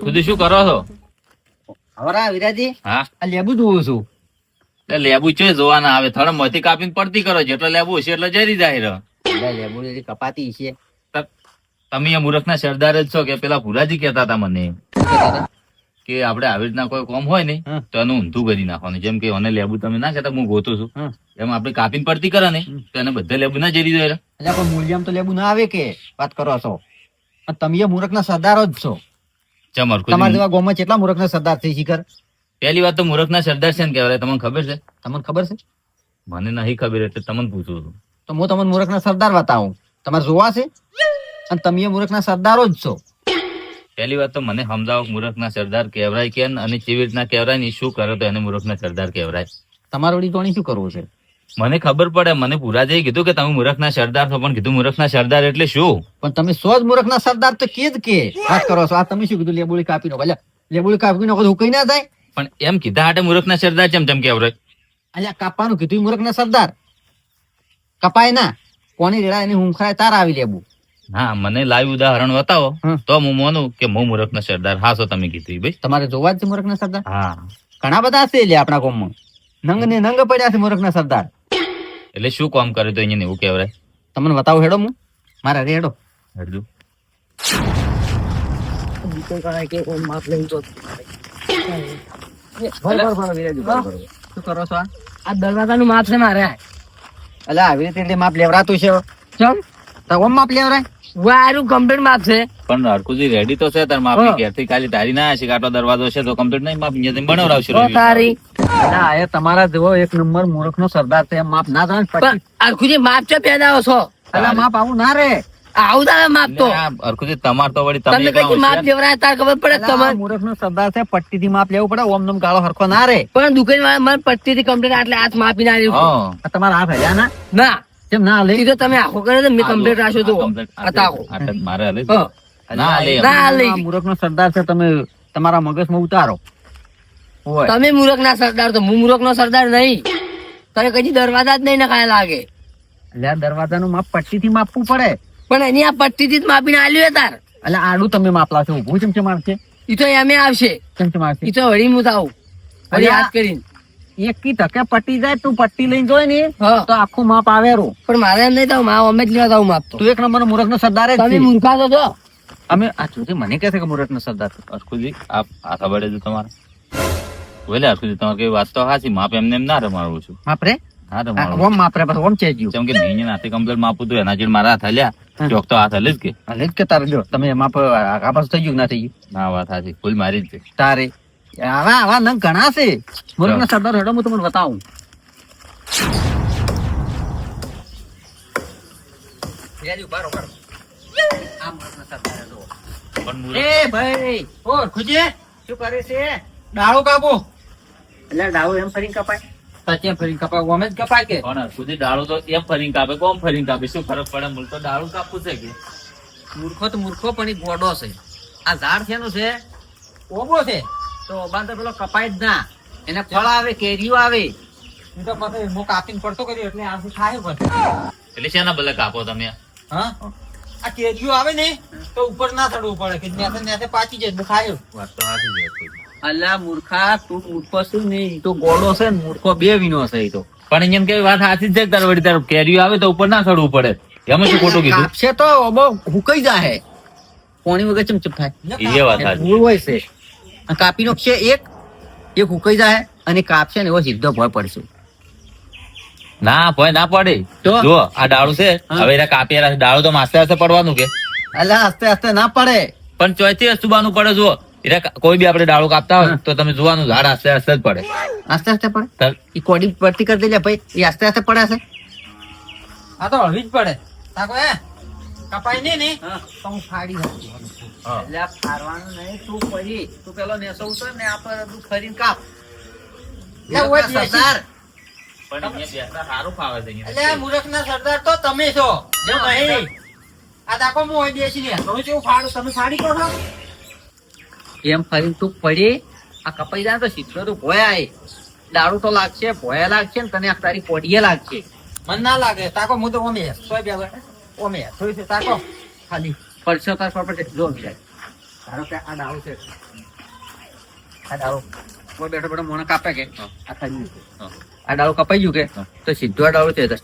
ખુદ શું કરો છો? હવરા વિરાજી હા? આ લેબુ જોઉં છું. એટલે લેબુ છે જોવાના આવે થડે મોથી કાપીને પડતી કરો જેટલો લેબુ હશે એટલે જરી જાય લેબુ કપાતી છે તમે એ મૂર્ખના સરદાર જ છો કે પેલા ભુરાજી કહેતા હતા મને? કે આપણે આવી રીતના કોઈ કોમ હોય ને તો એનું ઊંધું કરી નાખવાનું. જેમ કે ઓને લેબુ તમે ના કેતા હું ગોતું છું. એમ આપડે કાપીને પડતી કરે ને. તો એને બધા લેબુ ના જરી જાય એટલે મૂલ્યમ તો લેબુ ના આવે કે? વાત કરો છો. તમે એ મૂર્ખ ના સરદારો જ છો. તમારા જેવા ગોમાં કેટલા મૂર્ખ ના સરદાર છે શિખર? પહેલી વાત તો મૂર્ખના સરદાર છે ને કહેવાય તમને ખબર છે? તમને ખબર છે? મને નહીં ખબર એટલે તમને પૂછું છું. તો હું તમને મૂર્ખ ના સરદાર બતાવું. તમારે જોવા છે? અને તમે મૂર્ખ ના સરદારો જ છો. પહેલી વાત તો મને સમજાવો મૂર્ખના સરદાર કહેવાય કે અને કેવી રીતના કહેવાય ને શું કરો તો એને મૂર્ખના સરદાર કહેવાય. તમારે વડી કોણી શું કરવું છે? મને ખબર પડે મને પુરાજે કીધું કે તમે મૂર્ખના સરદાર છો પણ કીધું મૂર્ખના સરદાર એટલે શું? પણ તમે સો જ મૂર્ખ ના સરદાર તો કે જ કે. વાત કરો છો આ તમે શું કીધું? લેબુડી કાપી નો લેબુડી કાપી નો હું કઈ ના થાય? પણ એમ કીધા હાટે મૂર્ખના સરદાર ચમ ચમ કહેવાય અલ્યા કાપવાનું કીધું મૂર્ખ ના સરદાર? કપાય ના. કોની રેડા એની હુંખરાય તાર આવી લેબુ. હા મને લાઈવ ઉદાહરણ બતાવો. તો હું માનું કે હું મૂર્ખના સરદાર. હા છો તમે કીધું ભાઈ તમારે જોવા જ છે મુરખના ના સરદાર? હા. ઘણા બધા છે એટલે આપણા કોમમાં નંગ ને નંગ પડ્યા છે મૂર્ખ ના સરદાર. એટલે શું કામ કરે તો અહીંયા એવું કહેવાય? તમને બતાવું હેડો હું. મારા રે હેડો. દરવાજાનું માપ છે મારે. એટલે આવી રીતે માપ લેવરાતું છે ચમ? માપ લેવરાય વાયરું કમ્પ્લીટ માપ છે. પણ હરકુજી રેડી તો છે તાર માપ ઘેરથી ખાલી તારી ના છે આટલો દરવાજો છે તો કમ્પ્લીટ નહીં માપ અહીંયા બનાવડાવશે તારી. એ તમારા જેવો એક નંબર મૂર્ખ નો સરદાર છે માપ ના થાય આખું માપ છે પેદાવો છો? એટલે માપ આવું ના રે. આવું તારે માપ તો. અરખુજી તમાર તો વળી તમને કઈ માપ લેવરાય તાર ખબર પડે તમારે મૂર્ખ નો સરદાર છે પટ્ટી થી માપ લેવું પડે ઓમ નમ ગાળો હરખો ના રે. પણ દુકાન વાળા મને પટ્ટી થી કમ્પ્લીટ આટલે હાથ માપી ના રહ્યું. હા. આ તમારા હાથ હલ્યા ના? ના. કેમ ના લે તો તમે આખો કરે તો મેં કમ્પ્લીટ રાખ્યો તો અતાકો મારે હાલે ના લે ના લે. મૂર્ખ નો સરદાર છે તમે તમારા મગજમાં ઉતારો. હોય તમે મૂરખ ના સરદાર તો હું મૂરખ નો સરદાર નહીં. તમે કદી દરવાજા જ નહીં નખાય લાગે. એટલે આ દરવાજાનું માપ પટ્ટી થી માપવું પડે. પણ એની આ પટ્ટી થી જ માપીને આલ્યું તાર. એટલે આડું તમે માપ લાવશો ઊભું ચમચે મારશે. ઈ તો એમે આવશે. ચમચે મારશે. ઈ તો વળી હું થાવ અલ્યા. હાથ કરીને. એક કી ટકે પટ્ટી જાય તું પટ્ટી લઈને જોય ને તો આખું માપ આવે રો પણ મારે એમ નહીં થાવ અમે જ લેવા થાવ માપ તો. એક નંબર મૂરખ નો સરદાર તમે મૂર્ખા તો? અમે આ મને કહે છે કે મૂરખ નો સરદાર. હરકુજી આપ આ ખબર છે તમારે? બોલે હરકુજી તમારે કઈ વાત તો હાસી માપ એમને એમ ના રમાડું છું. માપરે? હા રમાડું ઓમ માપરે? પછી ઓમ ચેજ્યું જેમ કે નહીં નાથી કમ્પ્લેટ માપું તો એના જેડ મારા હાથ હલ્યા. ચોક તો હાથ હલે જ કે. હલે જ કે તારે જો તમે માપ આ થઈ ગયું ના થઈ ગયું? ના વાત હાસી ફૂલ મારી જ છે. તારે. આવા આવા નંગ ઘણા છે. મૂર્ખ નો સરદાર હેડો હું તમને બતાવું. પણ એ ભાઈ ખુજે શું કરે છે? ડાળો કાપો. એટલે ડાળો એમ ફરીને કપાય? ત્યાં ફરીને કપાય. ગમે જ કપાય કે? પણ ડાળું તો એમ ફરીને કાપે. કોમ ફરીને કાપે. શું ફરક પડે? મૂળ તો ડાળું કાપવું છે કે? મૂર્ખો તો મૂર્ખો પણ ઈ ગોડો છે. આ ઝાડ છે છે? ઓબો છે. તો ઓબા તો પેલો કપાય જ ના. એને ફળ આવે કેરીઓ આવે. હું તો પછી હું કાપીને પડતો કર્યો એટલે આથી ખાય પછી એટલે શેના બદલે કાપો તમે? હા? આ કેરીઓ આવે ને તો ઉપર ના ચડવું પડે કે નેસે નેસે પાકી જાય એટલે ખાય વાત તો હાચી છે હરકુજી. મૂર્ખા તું મૂર્ખો શું નહીં તો ગોળો છે ને મૂર્ખો બે વિનો છે તો. પણ એમ કે વાત સાચી છે તાર વળી તાર કેરીઓ આવે તો ઉપર ના ચડવું પડે? એમાં શું ખોટું કીધું. છે તો બહુ હુકાઈ જાહે. પોણી વગર ચમચમ થાય એ વાત સાચી. હોય છે. કાપી નો છે એક એક હુકાઈ જાય અને કાપશે ને એવો સીધો ભય પડશે. ના ભય ના પડે. તો? જો આ ડાળું છે. હવે એના કાપેલા છે. ડાળું તો માસ્તે આસ્તે પડવાનું કે? અલ્યા આસ્તે આસ્તે ના પડે. પણ ચોથી વસ્તુ બાનું પડે જુઓ. એટલે કોઈ બી આપણે ડાળો કાપતા હોય તો તમે જોવાનું ઝાડ આસ્તે આસ્તે જ પડે. આસ્તે આસ્તે પડે? એ કોડી પડતી કરી દેજે ભાઈ. એ આસ્તે આસ્તે પડે છે. આ તો હળવી જ પડે. તાકો એ કપાઈ નહીં ને? તો હું ફાડી નાખું. એટલે આ ફાડવાનું નહીં તું પછી તું પેલો નેસો ઉતર ને આ પર તું ખરીને કાપ. એટલે ઓય સરદાર. પણ અહીંયા બેસતા સારું ફાવે છે અહીંયા. એટલે મૂર્ખના સરદાર તો તમે છો. જો નહીં. આ તાકો હું ઓય બેસી ને તમે કેવું ફાડું? તમે ફાડી છો એમ ફરી તું પડી આ કપાઈ જાય તો સીધો તો ભોયા આય. દારૂ તો લાગશે ભોયા લાગશે ને તને આ તારી પોડીએ લાગશે. મને ના લાગે. તાકો હું તો ઓમે સોય બે ઓમે સોય છે. તાકો ખાલી. પરસો તાર પર જો જાય ધારો કે આ દારૂ છે. આ દારૂ. કોઈ બેઠો બેઠો મોણ કાપે કે. આ ગયું આ દારૂ કપાઈ ગયું કે? તો સીધો આ દારૂ છે.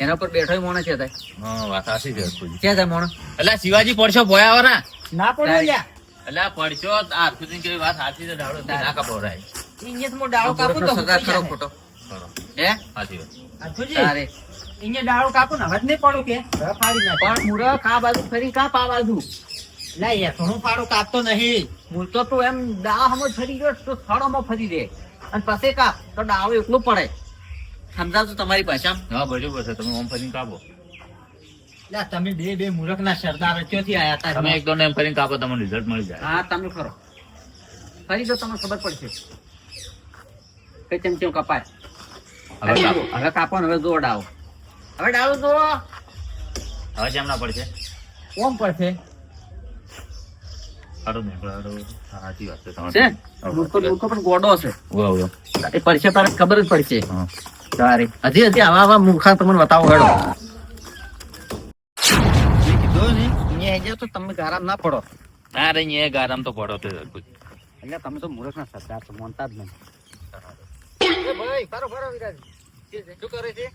એના પર બેઠો મોણ છે તાય. હા વાત સાચી છે. છે મોણ? એટલે શિવાજી પડશો ભોયા ના. પડ્યો લ્યા એટલે પડશો આ કેવી વાત સાચી છે દાડો ના અહીંયા તો હું ડાળો કાપું તો સરદાર હુકાઈ ખરો હે? સાચી વાત. ડાળો કાપો ને હવે જ નહીં પડું કે. પણ મૂરખ આ બાજુ ફરી કા પા બાજુ. લા યાર ફાડો કાપતો નહીં. મૂળતો તું એમ દાવામાં ફરી ગયો તો થડોમાં ફરી દે. અને પછી કાપ તો ડાળો એકલું પડે. સમજાવતું તમારી ભાષા હા બરોબર છે તમે ઓમ ફરીને કાપો. લા તમે બે બે મૂર્ખ ના સરદાર ક્યોથી આયા હતા? તમે એક દોને એમ કરીને કાપો તમને રિઝલ્ટ મળી જાય. હા તમે ખરો. ફરી તો તમને ખબર પડશે. કઈ ચમ કેમ કપાય? હવે હવે કાપો હવે જો હવે ડાળો જો હવે જેમ ના પડશે. કોમ પડશે? ખબર જ પડશે. હજી હજી આવા આવા મૂર્ખા તમને બતાવો હેડો. આવી જાઓ તો તમે ગારામ ના પડો. ના રે અહીંયા એ ગારામ તો પડો તો એટલે તમે તો મૂર્ખ ના સરદાર છો મોનતા જ નહીં. ભાઈ તારો ફરો વિરાજ. શું કરે છે?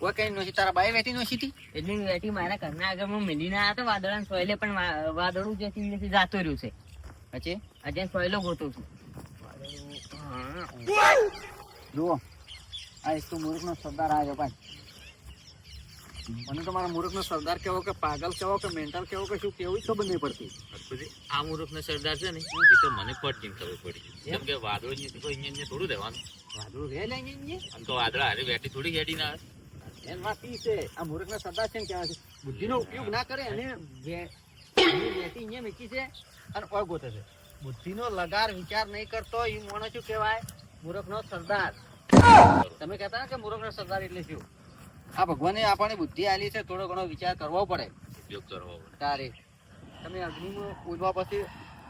કોઈ કઈ નથી તારા બાઈ વેટી નથી હતી એટલી વેટી મારા ઘરના આગળમાં મેલીને આવ્યા તો વાદળાના સોયલે પણ વાદળું જે જાતો રહ્યું છે. પછી? આજે સોયલો ગોતું છું. જુઓ. આ એક તો મૂર્ખ નો સરદાર આવ્યો ભાઈ. મને તો મારા મૂર્ખ નો સરદાર કેવો કે પાગલ કેવો કે મેન્ટલ કેવો કે શું કેવું ખબર નહીં પડતી. આ મૂર્ખનો સરદાર છે ને એ તો મને પડતી ખબર પડી? કેમ કે વાદળો ની તો અહીંયા થોડું રહેવાનું. વાદળું રે લે અહીંયા તો વાદળા હારે બેઠી થોડી હેડી ના એમ વાત ઈ છે. આ મૂર્ખ સરદાર છે ને કહેવાય છે? બુદ્ધિનો ઉપયોગ ના કરે અને વેટી અહીંયા મૂકી છે અને ઓય ગોતે છે. બુદ્ધિનો લગાર વિચાર નહીં કરતો એ મોણો શું કહેવાય? મૂર્ખ નો સરદાર તમે કહેતા કે મૂર્ખ સરદાર એટલે શું? આ ભગવાને આપણને બુદ્ધિ આલી છે થોડો ઘણો વિચાર કરવો પડે. ઉપયોગ કરવો પડે. તારે. તમે અગ્નિમાં ઉડવા પછી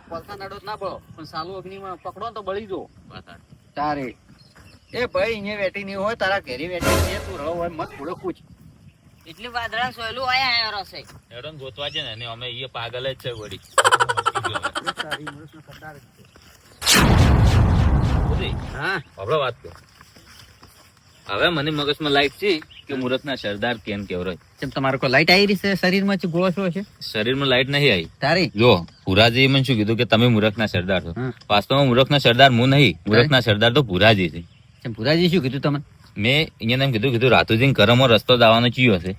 પલસા નાડો ના પડો પણ સાલું અગ્નિમાં પકડો ને તો બળી જો તારે. એ ભાઈ અહીંયા વેટી નહીં હોય તારા ઘેરી વેટી છે તું રહો હોય મત થોડો પૂછ. એટલી વાદળા સોયલું આયા આવ્યો રસે એડન ગોતવા છે ને અમે એ પાગલ જ છે વળી. હા. આપણે વાત કર. હવે મને મગજમાં લાઈટ છે. કે મૂર્ખના સરદાર કેમ કેવરો જેમ તમારે કોઈ લાઈટ આવી રહી છે શરીરમાં છે ગોળો શું છે શરીરમાં લાઈટ નહીં આવી. તારી? જો પુરાજી મને શું કીધું કે તમે મૂર્ખના સરદાર છો. વાસ્તવમાં મૂર્ખના સરદાર હું નહીં મૂર્ખના સરદાર તો પુરાજી છે. ભુરાજી શું કીધું તમે? મેં અહીંયા એમ કીધું કીધું રાતુજી કરમો રસ્તો દાવાનો ચીયો હશે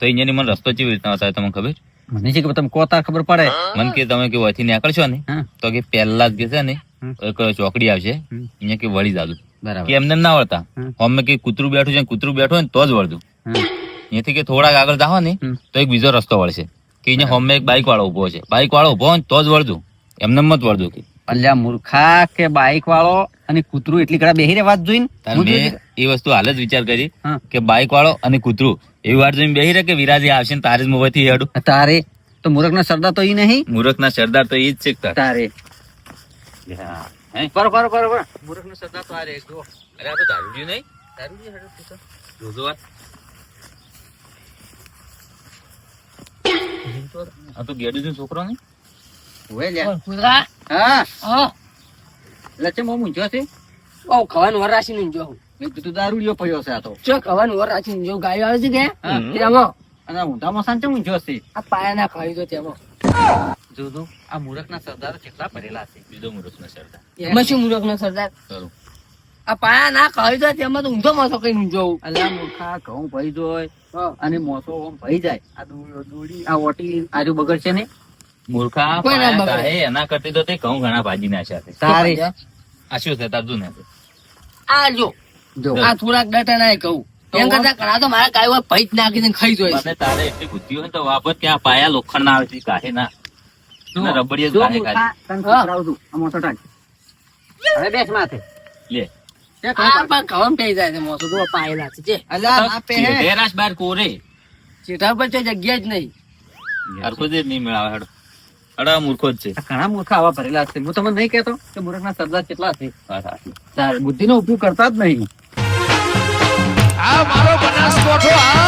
તો અહીંયાની મને રસ્તો ચીવી રીતના બતાવે તમને ખબર? મને છે કે તમે કો તાર ખબર પડે? મને કે તમે કે વહીથી નીકળશો ને તો કે પહેલા જ કે છે ને એક ચોકડી આવશે અહીંયા કે વળી જાદુ કે એમને ના વળતા. હમ. અમે કે કૂતરું બેઠું છે કૂતરું બેઠું હોય ને તો જ વળતું. અહીંયાથી કે થોડાક આગળ જાવ ને તો એક બીજો રસ્તો વળશે. કે અહીંયા હોમે એક બાઇક વાળો ઊભો છે. બાઇક વાળો ઊભો હોય તો જ વળતું. એમને મત વળતું કે. અલ્યા મૂર્ખા કે બાઈક વાળો અને કૂતરું એટલી ઘણા બેહી રે વાત જોઈને? મેં એ વસ્તુ હાલ જ વિચાર કરી. કે બાઇક વાળો અને કૂતરું એવી વાર જોઈને બેહી રહે કે વિરાજી આવશે ને તારે જ મોબાઈલથી હેડું તારે? તો મૂર્ખ ના સરદાર તો એ નહીં? મૂર્ખના સરદાર તો એ જ છે તારે. તાર. હે? બરો બરો બરો બરો મૂર્ખ નો સરદાર તો આ રે જો અરે આ તો દારૂડિયું નહીં? તારું હેડો તું તો. જોજો વાત. આ તો ગેડું છોકરો ને? હોય લ્યા. હા. હા. મો છે ખવાનું મેં કીધું પડ્યો છે આ તો. જો ખવાનું વર રાખીને ઊંઘ્યો ગાયો આવે છે કે. તેમાં. અને ઊંધામાં સાંચે મૂંઝ્યો છે? આ પાયા ના ખાઈ તો તેમાં. જો જો આ મૂર્ખ ના સરદાર કેટલા ભરેલા છે? બીજો મૂર્ખના સરદાર. એમાં શું મૂરખ નો સરદાર? ખરું. આ પાયા ના કહી તો તેમાં તો ઊંધો મોસો કઈ ઊંધો અલ્યા મૂર્ખા ઘઉં ભરી જોય અને મોસો ઓમ ભરી જાય. આ દોડી આ ઓટી આજુ બગડ છે ને? મૂર્ખા એના કરતી તો તે ઘઉં ઘણા ભાજી ના છે. તારે આ શું છે તારતું ને આ જો. જો. આ થોડાક ડટા ના કહું. એમ કરતા ઘણા તો મારા કાયો ભઈ જ નાખીને ખાઈ જોઈ તારે એટલી બુદ્ધિ હોય તો વાપર ત્યાં પાયા લોખંડ ના આવે છે કાહે ના. બેસ માથે. લે. તે આ કહું પણ ખવમ થઈ જાય છે મોસો તો પાયેલા છે જે. અલ્યા ના પે હે. ચેહરાશ બાર કોરે. ચેઠા પર તો જગ્યા જ નહીં. હરખો જ નહીં મેળાવે હેડો. હેડો આ મૂર્ખો જ છે. ઘણા મૂર્ખા આવા ભરેલા છે. હું તમને નહીં કેતો કે મૂર્ખના સરદાર કેટલા છે. વાત સાચી. બુદ્ધિનો ઉપયોગ કરતા જ નહીં. આ